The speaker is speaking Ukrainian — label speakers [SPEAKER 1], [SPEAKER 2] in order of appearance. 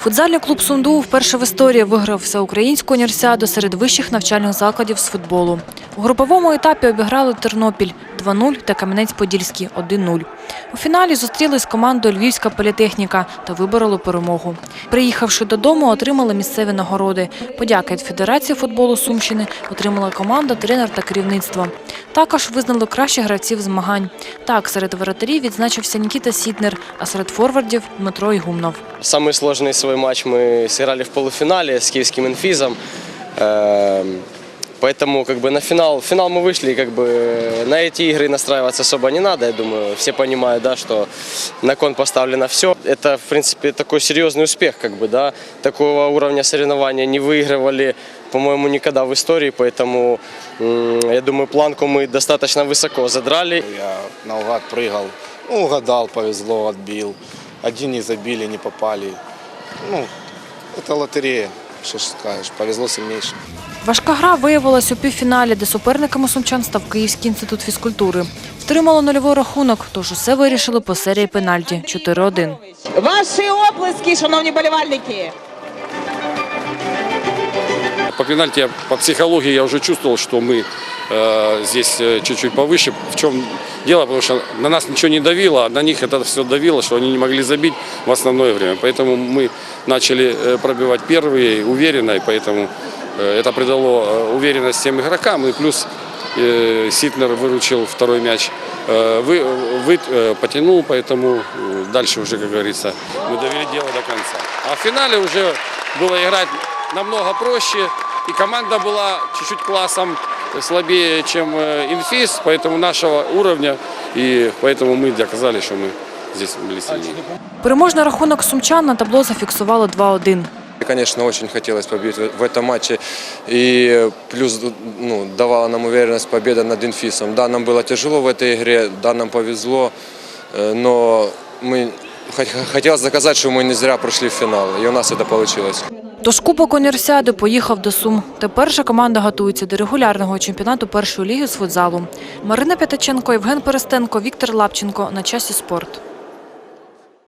[SPEAKER 1] Футзальний клуб Сунду вперше в історії виграв всеукраїнську універсіаду серед вищих навчальних закладів з футболу. У груповому етапі обіграли Тернопіль 2-0 та Кам'янець-Подільський 1-0. У фіналі зустрілись з командою Львівська політехніка та вибороли перемогу. Приїхавши додому, отримали місцеві нагороди. Подяки від Федерації футболу Сумщини отримала команда, тренер та керівництво. Також визнали кращих гравців змагань. Так, серед воротарів відзначився Нікіта Сітнер, а серед форвардів Дмитро Ігумнов.
[SPEAKER 2] Самый сложный свой матч мы сыграли в полуфинале с киевским инфизом. Эм, Поэтому как бы на финал, в финал мы вышли, и как бы на эти игры настраиваться особо не надо. Я думаю, все понимают, да, что на кон поставлено все. Это, в принципе, такой серьезный успех, как бы, да. Такого уровня соревнования не выигрывали, по-моему, никогда в истории. Поэтому, м, я думаю, планку мы достаточно высоко задрали.
[SPEAKER 3] Я наугад прыгал. Ну, угадал, повезло, отбил. Один не забили, не попали. Ну, это лотерея, что ж скажешь, повезло сильнейшим.
[SPEAKER 1] Важка гра виявилась у півфіналі, де суперниками сумчан став Київський інститут фізкультури. Втримало нульовий рахунок, тож усе вирішили по серії пенальті 4-1.
[SPEAKER 4] Ваші оплески, шановні болівальники.
[SPEAKER 5] По пенальти, я- по психологии я уже чувствовал, что мы э, здесь э, чуть-чуть повыше. В чем дело? Потому что на нас ничего не давило, а на них это все давило, что они не могли забить в основное время. Поэтому мы начали э, пробивать первые уверенно, и поэтому э, это придало э, уверенность всем игрокам. И плюс э, Ситнер выручил второй мяч, э, вы, вы, э, потянул, поэтому э, дальше уже, как говорится, мы довели дело до конца. А в финале уже было играть намного проще, и команда была чуть-чуть классом слабее, чем э, инфиз, поэтому нашего уровня, и поэтому мы доказали, что мы здесь были сильнее.
[SPEAKER 1] Переможний рахунок сумчан на табло зафіксували 2-1.
[SPEAKER 6] И, Конечно, очень хотелось победить в в этом матче. И плюс ну, давала нам уверенность победа над Инфисом. Да, нам было тяжело в этой игре, да, нам повезло, э, но мы хот- хотелось доказать, что мы не зря прошли в финал, и у нас это получилось.
[SPEAKER 1] Тож Кубок універсіади поїхав до Сум. Тепер же команда готується до регулярного чемпіонату першої ліги з футзалу. Марина П'ятаченко, Євген Перестенко, Віктор Лапченко. На часі спорт.